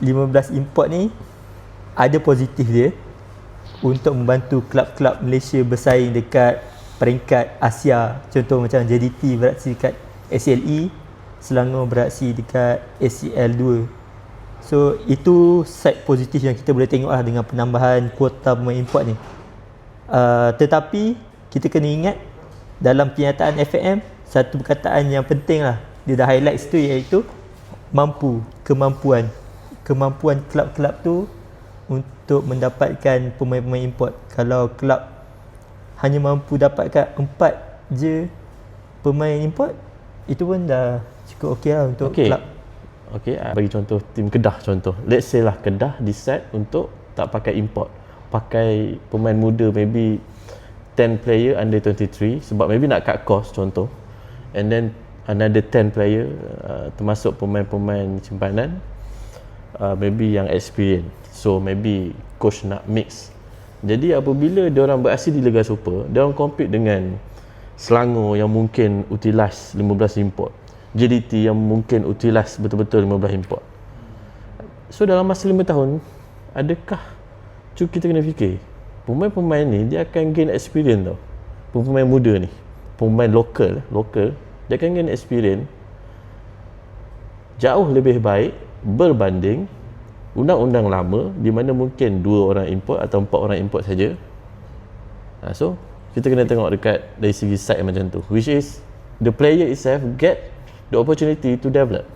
15 import ni ada positif dia untuk membantu klub-klub Malaysia bersaing dekat peringkat Asia. Contoh macam JDT beraksi dekat SLE Selangor beraksi dekat SCL 2 so itu side positif yang kita boleh tengok lah dengan penambahan kuota pemain import ni. Uh, tetapi kita kena ingat dalam kenyataan FAM satu perkataan yang penting lah dia dah highlight situ iaitu mampu kemampuan kemampuan kelab-kelab tu untuk mendapatkan pemain-pemain import. Kalau kelab hanya mampu dapatkan empat je pemain import, itu pun dah cukup okey lah untuk Okey. kelab. Okey, ah, bagi contoh tim Kedah contoh. Let's say lah Kedah decide untuk tak pakai import. Pakai pemain muda maybe 10 player under 23 sebab maybe nak cut cost contoh. And then another 10 player uh, termasuk pemain-pemain simpanan uh, maybe yang experience. So maybe coach nak mix. Jadi apabila dia orang beraksi di Liga Super, dia orang compete dengan Selangor yang mungkin utilize 15 import. JDT yang mungkin utilize betul-betul 15 import. So dalam masa 5 tahun, adakah cu kita kena fikir pemain-pemain ni dia akan gain experience tau. Pemain muda ni, pemain lokal, lokal, dia akan gain experience jauh lebih baik berbanding undang-undang lama di mana mungkin dua orang import atau empat orang import saja. Ha, so kita kena tengok dekat dari segi side macam tu which is the player itself get the opportunity to develop.